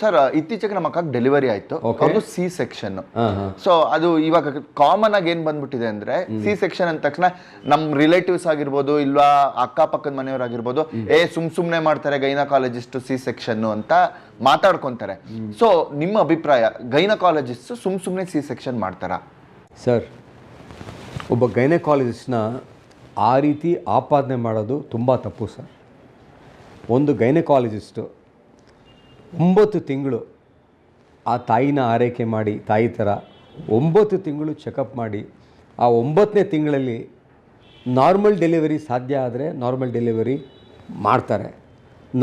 Sir ಇತ್ತೀಚೆಗೆ ನಮ್ಮ ಅಕ್ಕ ಡೆಲಿವರಿ ಆಯ್ತು. ಅದು ಸಿ ಸೆಕ್ಷನ್ ಸೊ ಅದು ಇವಾಗ ಕಾಮನ್ ಆಗಿ ಏನ್ ಬಂದ್ಬಿಟ್ಟಿದೆ ಅಂದ್ರೆ ಸಿ ಸೆಕ್ಷನ್ ಅಂದ ತಕ್ಷಣ ನಮ್ ರಿಲೇಟಿವ್ಸ್ ಆಗಿರ್ಬೋದು ಇಲ್ವಾ ಅಕ್ಕಪಕ್ಕದ ಮನೆಯವರಾಗಿರ್ಬೋದು ಏ ಸುಮ್ ಸುಮ್ನೆ ಮಾಡ್ತಾರೆ ಗೈನಕಾಲಜಿಸ್ಟ್ ಸಿ ಸೆಕ್ಷನ್ ಅಂತ ಮಾತಾಡ್ಕೊಂತಾರೆ. ಸೊ ನಿಮ್ಮ ಅಭಿಪ್ರಾಯ ಗೈನಕಾಲಜಿಸ್ಟ್ ಸುಮ್ ಸುಮ್ನೆ ಸಿ ಸೆಕ್ಷನ್ ಮಾಡ್ತಾರಾ? ಸರ್ ಒಬ್ಬ ಗೈನಕಾಲಜಿಸ್ಟ್ನ ಆ ರೀತಿ ಆಪಾದನೆ ಮಾಡೋದು ತುಂಬ ತಪ್ಪು ಸರ್ ಒಂದು ಗೈನಕಾಲಜಿಸ್ಟು ಒಂಬತ್ತು ತಿಂಗಳು ಆ ತಾಯಿನ ಆರೈಕೆ ಮಾಡಿ, ತಾಯಿ ಥರ ಒಂಬತ್ತು ತಿಂಗಳು ಚೆಕಪ್ ಮಾಡಿ, ಆ ಒಂಬತ್ತನೇ ತಿಂಗಳಲ್ಲಿ ನಾರ್ಮಲ್ ಡೆಲಿವರಿ ಸಾಧ್ಯ ಆದರೆ ನಾರ್ಮಲ್ ಡೆಲಿವರಿ ಮಾಡ್ತಾರೆ.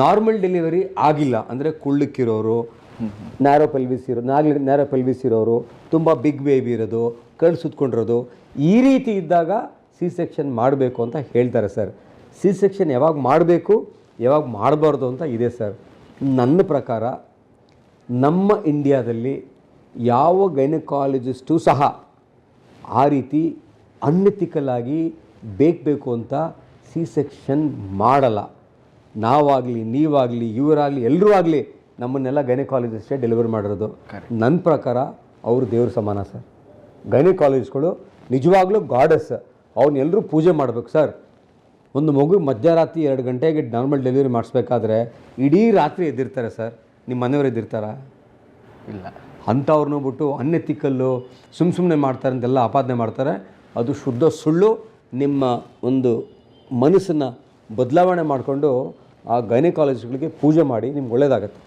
ನಾರ್ಮಲ್ ಡೆಲಿವರಿ ಆಗಿಲ್ಲ ಅಂದರೆ ಕುಳ್ಳಕ್ಕಿರೋರು ನ್ಯಾರೋ ಪೆಲ್ವಿಸ್ ಇರೋ, ನಾಗ್ಲಿ ನ್ಯಾರೋ ಪೆಲ್ವಿಸ್ ಇರೋರು, ತುಂಬ ಬಿಗ್ ಬೇಬಿ ಇರೋದು ಕಣ್ಣು ಸುತ್ಕೊಂಡಿರೋದು, ಈ ರೀತಿ ಇದ್ದಾಗ ಸಿ ಸೆಕ್ಷನ್ ಮಾಡಬೇಕು ಅಂತ ಹೇಳ್ತಾರೆ ಸರ್. ಸಿ ಸೆಕ್ಷನ್ ಯಾವಾಗ ಮಾಡಬೇಕು, ಯಾವಾಗ ಮಾಡಬಾರ್ದು ಅಂತ ಇದೆ ಸರ್. ನನ್ನ ಪ್ರಕಾರ ನಮ್ಮ ಇಂಡಿಯಾದಲ್ಲಿ ಯಾವ ಗೈನಕಾಲಜಿಸ್ಟು ಸಹ ಆ ರೀತಿ ಅನ್ಎಥಿಕಲ್ ಆಗಿ ಬೇಕು ಅಂತ ಸಿ ಸೆಕ್ಷನ್ ಮಾಡಲ್ಲ. ನಾವಾಗಲಿ ನೀವಾಗಲಿ ಇವರಾಗಲಿ ಎಲ್ಲರೂ ಆಗಲಿ ನಮ್ಮನ್ನೆಲ್ಲ ಗೈನಕಾಲಜಿಸ್ಟೇ ಡೆಲಿವರ್ ಮಾಡಿರೋದು. ನನ್ನ ಪ್ರಕಾರ ಅವರು ದೇವ್ರ ಸಮಾನ ಸರ್. ಗೈನಕಾಲಜಿಸ್ಟ್ಗಳು ನಿಜವಾಗ್ಲೂ ಗಾಡಸ್ ಅವನ್ನೆಲ್ಲರೂ ಪೂಜೆ ಮಾಡಬೇಕು ಸರ್. ಒಂದು ಮಗು ಮಧ್ಯರಾತ್ರಿ ಎರಡು ಗಂಟೆಗೆ ನಾರ್ಮಲ್ ಡೆಲಿವರಿ ಮಾಡಿಸ್ಬೇಕಾದ್ರೆ ಇಡೀ ರಾತ್ರಿ ಎದ್ದಿರ್ತಾರೆ ಸರ್. ನಿಮ್ಮ ಮನೆಯವರು ಎದ್ದಿರ್ತಾರಾ? ಇಲ್ಲ. ಅಂಥವ್ರನ್ನೂ ಬಿಟ್ಟು ಅನ್ಎಥಿಕಲ್ಲು ಸುಮ್ಮ ಸುಮ್ಮನೆ ಮಾಡ್ತಾರೆ ಅಂತೆಲ್ಲ ಆಪಾದನೆ ಮಾಡ್ತಾರೆ. ಅದು ಶುದ್ಧ ಸುಳ್ಳು ನಿಮ್ಮ ಒಂದು ಮನಸ್ಸನ್ನು ಬದಲಾವಣೆ ಮಾಡಿಕೊಂಡು ಆ ಗೈನಿಕಾಲಜಿಗಳಿಗೆ ಪೂಜೆ ಮಾಡಿ ನಿಮ್ಗೆ ಒಳ್ಳೆಯದಾಗತ್ತೆ